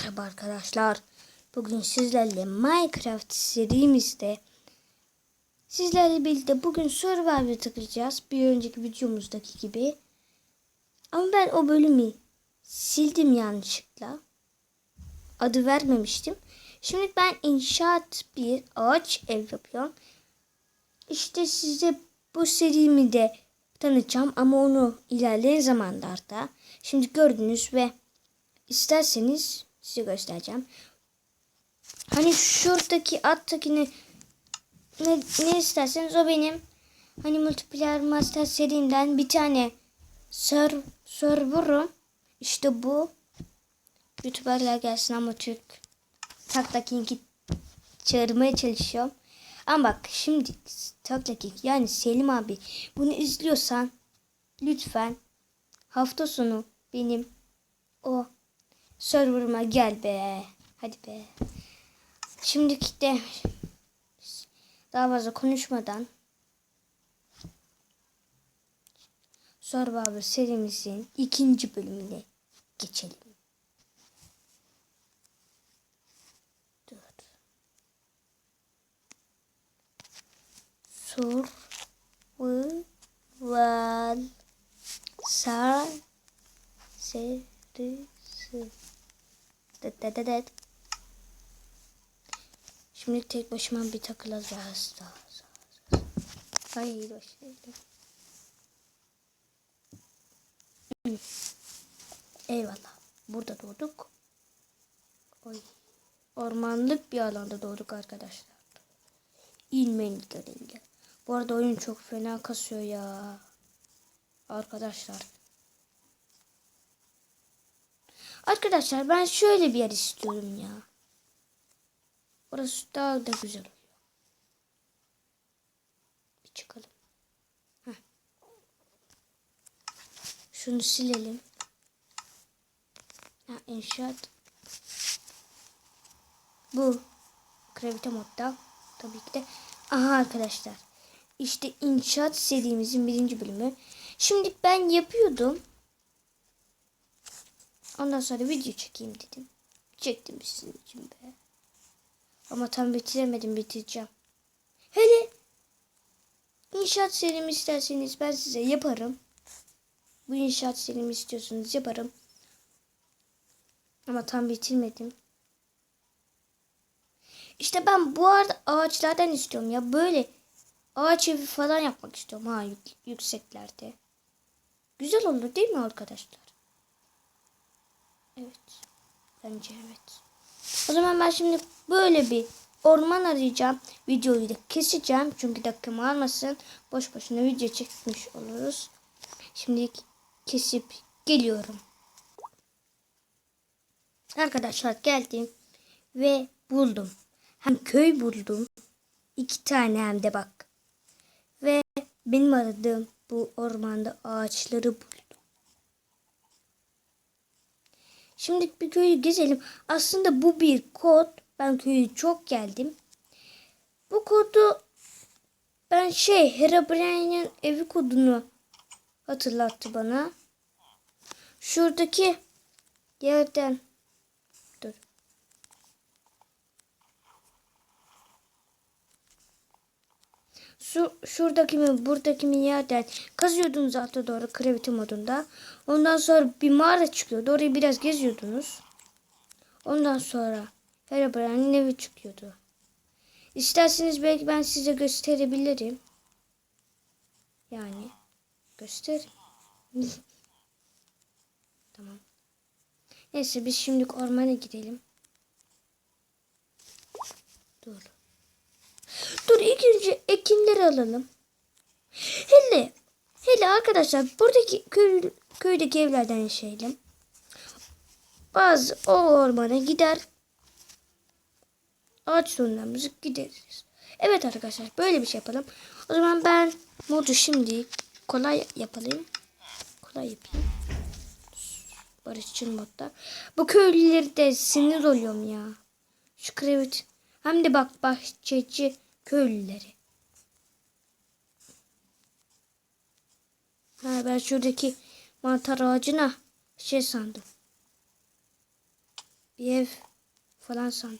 Merhaba arkadaşlar. Bugün sizlerle Minecraft serimizde sizlerle birlikte bugün Survivor'a takacağız. Bir önceki videomuzdaki gibi. Ama ben o bölümü sildim yanlışlıkla. Adı vermemiştim. Şimdi ben inşaat bir ağaç ev yapıyorum. İşte size bu serimi de tanıtacağım ama onu ilerleyen zamanlarda. Şimdi gördünüz ve isterseniz size göstereceğim. Hani şuradaki alttakini ne, ne isterseniz o benim hani multiplayer master serimden bir tane ser, server'ım. İşte bu. Youtuberler gelsin ama Türk. Takla King'i çağırmaya çalışıyorum. Ama bak şimdi Takla King yani Selim abi bunu izliyorsan lütfen hafta sonu benim o serverıma gel be. Hadi be. Şimdiki de daha fazla konuşmadan Survivor serimizin ikinci bölümüne geçelim. Dur. Survival Dıt. Şimdi tek başıma bir takılacağız daha. Hayır başlayalım. Eyvallah. Burada doğduk. Oy. Ormanlık bir alanda doğduk arkadaşlar. İlmenin görevli. Bu arada oyun çok fena kasıyor ya. Arkadaşlar. Arkadaşlar ben şöyle bir yer istiyorum ya. Orası daha da güzel oluyor. Bir çıkalım. Heh. Şunu silelim. Ha, inşaat. Bu. Gravite modda. Tabii ki de. Aha arkadaşlar. İşte inşaat serimizin birinci bölümü. Şimdi ben yapıyordum. Ondan sonra video çekeyim dedim. Çektim sizin için be. Ama tam bitiremedim bitireceğim. Hele inşaat serimi isterseniz ben size yaparım. Bu inşaat serimi istiyorsanız yaparım. Ama tam bitirmedim. İşte ben bu arada ağaçlardan istiyorum ya. Böyle ağaç evi falan yapmak istiyorum ha yük, yükseklerde. Güzel olur değil mi arkadaşlar? Evet. Bence evet. O zaman ben şimdi böyle bir orman arayacağım. Videoyu da keseceğim. Çünkü dakikamı almasın. Boş boşuna video çekmiş oluruz. Şimdi kesip geliyorum. Arkadaşlar geldim. Ve buldum. Hem köy buldum. iki tane hem de bak. Ve benim aradığım bu ormanda ağaçları buldum. Şimdi bir köyü gezelim. Aslında bu bir kod. Ben köyü çok geldim. Bu kodu ben şey Herobrine'in evi kodunu hatırlattı bana. Şuradaki yerden Şu, şuradaki mi buradaki mi yerden kazıyordunuz alta doğru gravity modunda. Ondan sonra bir mağara çıkıyordu. Orayı biraz geziyordunuz. Ondan sonra Herobrine'in evi çıkıyordu. İsterseniz belki ben size gösterebilirim. Yani göster. tamam. Neyse biz şimdi ormana gidelim. Dur. Dur ilk önce ekinleri alalım. Hele hele arkadaşlar buradaki köy, köydeki evlerden yaşayalım. Bazı o ormana gider. Ağaç sorunlarımızı gideriz. Evet arkadaşlar böyle bir şey yapalım. O zaman ben modu şimdi kolay yapalım. Kolay yapayım. Barışçıl modda. Bu köylüleri de sinir oluyorum ya. Şu krevit. Hem de bak bahçeci köylüleri. Ha, ben şuradaki mantar ağacına şey sandım. Bir ev falan sandım.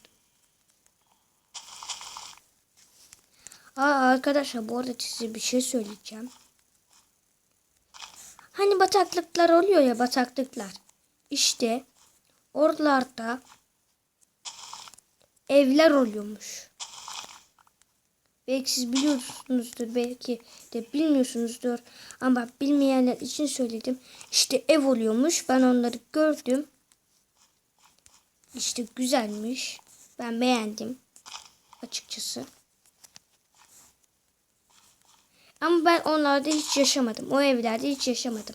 Aa arkadaşlar bu arada size bir şey söyleyeceğim. Hani bataklıklar oluyor ya bataklıklar. İşte oralarda evler oluyormuş. Belki siz biliyorsunuzdur, belki de bilmiyorsunuzdur. Ama bilmeyenler için söyledim. İşte ev oluyormuş. Ben onları gördüm. İşte güzelmiş. Ben beğendim. Açıkçası. Ama ben onlarda hiç yaşamadım. O evlerde hiç yaşamadım.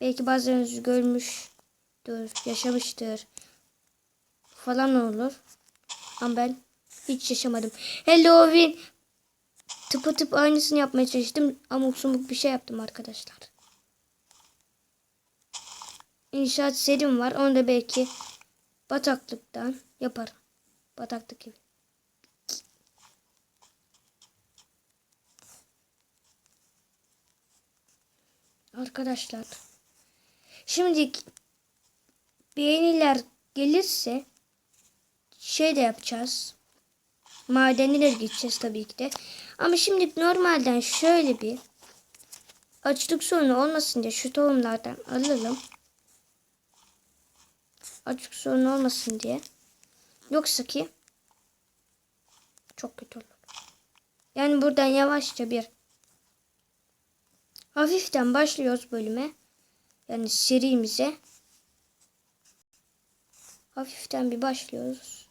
Belki bazılarınız görmüştür, yaşamıştır falan olur. Ama ben hiç yaşamadım. Halloween tıpı tıp aynısını yapmaya çalıştım ama uksumluk bir şey yaptım arkadaşlar. İnşaat serim var. Onu da belki bataklıktan yaparım. Bataklık gibi. Arkadaşlar. Şimdi beğeniler gelirse şey de yapacağız. Madenlere gideceğiz tabii ki de. Ama şimdi normalden şöyle bir açlık sorunu olmasın diye şu tohumlardan alalım. Açlık sorunu olmasın diye. Yoksa ki çok kötü olur. Yani buradan yavaşça bir hafiften başlıyoruz bölüme. Yani serimize. Hafiften bir başlıyoruz.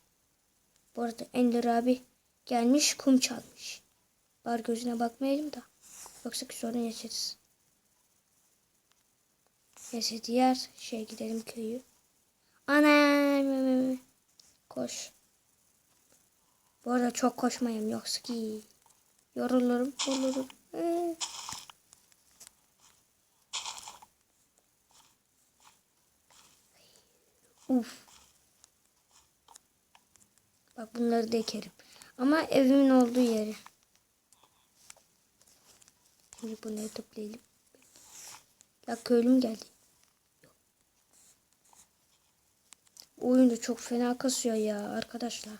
Bu arada Ender abi gelmiş kum çalmış. Bar gözüne bakmayalım da. Yoksa sorun yaşarız. Neyse diğer şey gidelim köyü. Anam. Koş. Bu arada çok koşmayayım yoksa ki yorulurum, olurum. Bak bunları da. Ama evimin olduğu yeri. Şimdi bunları toplayalım. Ya köylüm geldi. Oyun da çok fena kasıyor ya arkadaşlar.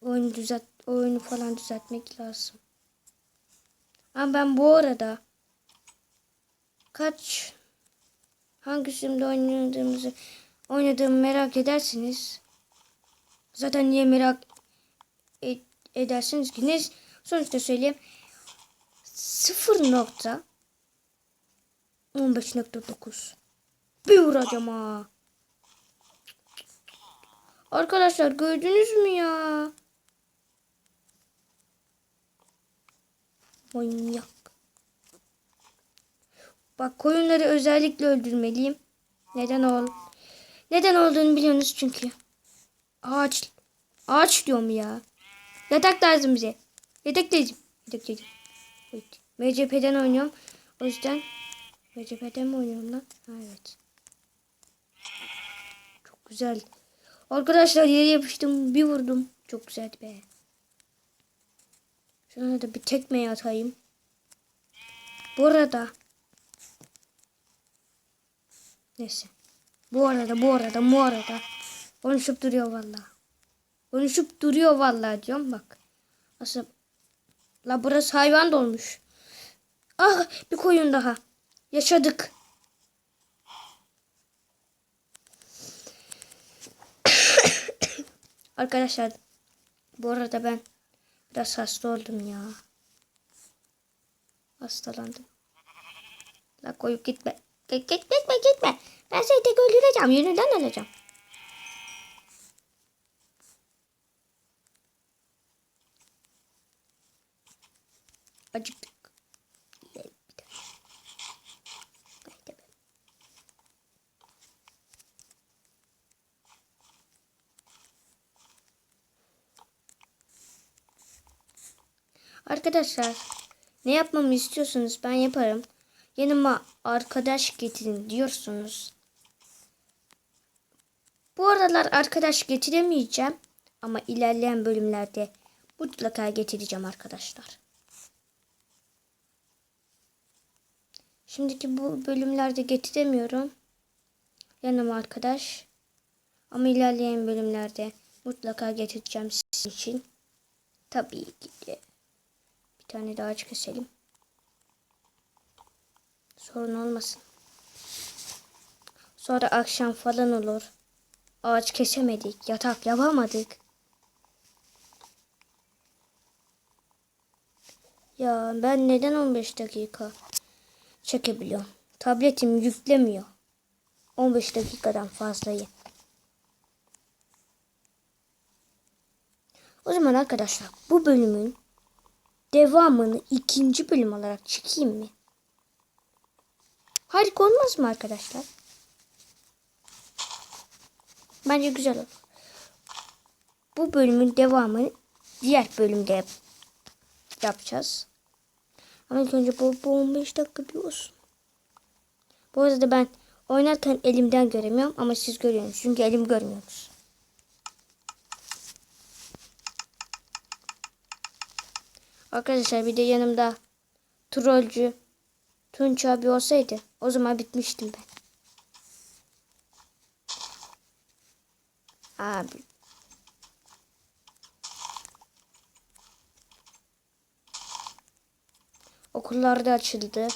Oyunu düzelt, oyunu falan düzeltmek lazım. Ama ben bu arada kaç hangisinde oynadığımızı oynadığımı merak edersiniz. Zaten niye merak ed edersiniz ki? Ne sonuçta söyleyeyim. 0 nokta 15.9 Bir vuracağım ha. Arkadaşlar gördünüz mü ya? Manyak. Bak koyunları özellikle öldürmeliyim. Neden ol? Neden olduğunu biliyorsunuz çünkü. Ağaç. Ağaç diyorum ya. Yatak lazım bize. Yatak lazım. Yatak lazım. Evet. MCP'den oynuyorum. O yüzden MCP'den mi oynuyorum lan? Ha, evet. Çok güzel. Arkadaşlar yere yapıştım. Bir vurdum. Çok güzel be. Şuna da bir tekmeyi atayım. Bu arada Neyse. Bu arada bu arada bu arada konuşup duruyor vallahi. Konuşup duruyor vallahi diyorum bak. Nasıl? La burası hayvan dolmuş. Ah bir koyun daha. Yaşadık. Arkadaşlar bu arada ben biraz hasta oldum ya. Hastalandım. La koyup gitme. Git, git, gitme gitme. Ben seni tek öldüreceğim. Yönünden alacağım. Acıktık. Arkadaşlar ne yapmamı istiyorsunuz ben yaparım. Yanıma arkadaş getirin diyorsunuz. Aralar arkadaş getiremeyeceğim ama ilerleyen bölümlerde mutlaka getireceğim arkadaşlar. Şimdiki bu bölümlerde getiremiyorum. yanıma arkadaş. Ama ilerleyen bölümlerde mutlaka getireceğim sizin için. Tabii ki de. Bir tane daha ağaç. Sorun olmasın. Sonra akşam falan olur. Ağaç kesemedik, yatak yapamadık. Ya ben neden 15 dakika çekebiliyorum? Tabletim yüklemiyor. 15 dakikadan fazlayı. O zaman arkadaşlar bu bölümün devamını ikinci bölüm olarak çekeyim mi? Harika olmaz mı arkadaşlar? Bence güzel olur. Bu bölümün devamını diğer bölümde yap- yapacağız. Ama ilk önce bu, bu 15 dakika bir olsun. Bu arada ben oynarken elimden göremiyorum ama siz görüyorsunuz. Çünkü elim görmüyorsunuz. Arkadaşlar bir de yanımda trollcü Tunç abi olsaydı o zaman bitmiştim ben. Abi. Okullar da açıldı.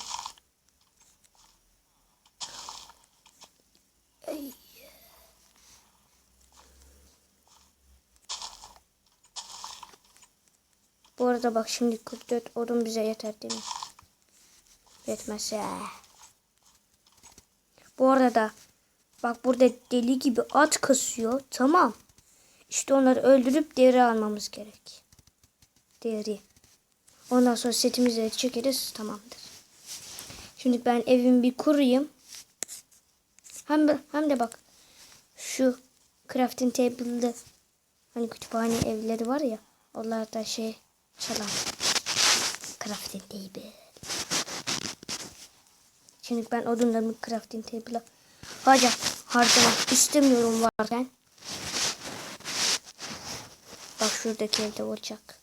Bu arada bak şimdi 44 odun bize yeter değil mi? Yetmezse. Bu arada bak burada deli gibi at kasıyor. Tamam. İşte onları öldürüp deri almamız gerek. Deri. Ondan sonra setimizi çekeriz. Tamamdır. Şimdi ben evimi bir kurayım. Hem de, hem de bak şu crafting table'lı hani kütüphane evleri var ya onlarda şey çalan crafting table. Şimdi ben odunlarımı crafting table'a harca harcamak istemiyorum varken. Bak şuradaki evde olacak.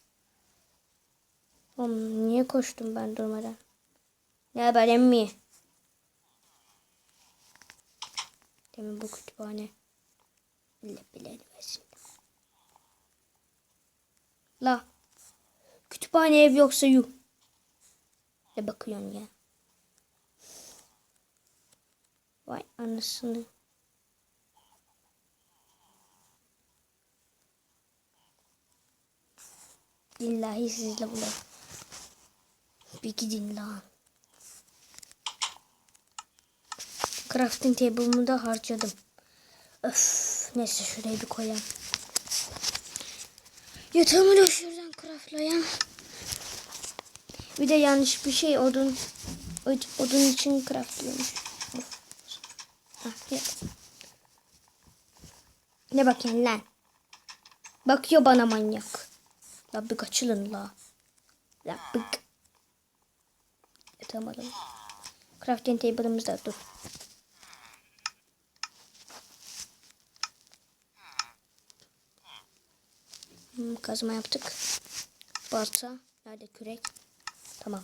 Oğlum niye koştum ben durmadan? Ne haber emmi? Demin bu kütüphane. Bile bile. La. Kütüphane ev yoksa yuh. Ne bakıyorsun ya? Vay anasını. Billahi sizle bulalım. Bir gidin lan. Crafting table'ımı da harcadım. Öf, neyse şuraya bir koyayım. Yatağımı da şuradan craftlayayım. Bir de yanlış bir şey odun od- odun için craftlamış. Ne bakıyorsun lan? Bakıyor bana manyak. La bir kaçılın la. La bık. Yatamadım. Crafting table'ımızda dur. Hmm, kazma yaptık. Balta. Nerede kürek? Tamam.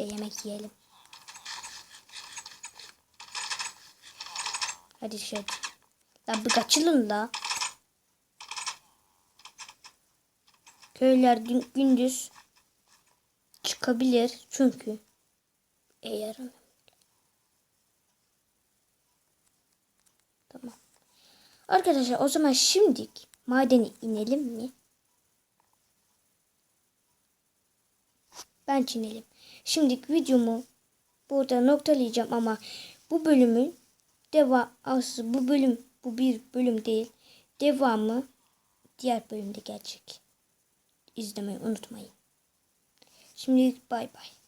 De yemek yiyelim. Hadi şöyle. La bir kaçılın la. Köyler gün- gündüz çıkabilir çünkü eğer Tamam. Arkadaşlar o zaman şimdik madeni inelim mi? Ben inelim. Şimdilik videomu burada noktalayacağım ama bu bölümün devam aslında bu bölüm bu bir bölüm değil. Devamı diğer bölümde gelecek. İzlemeyi unutmayın. Şimdilik bay bay.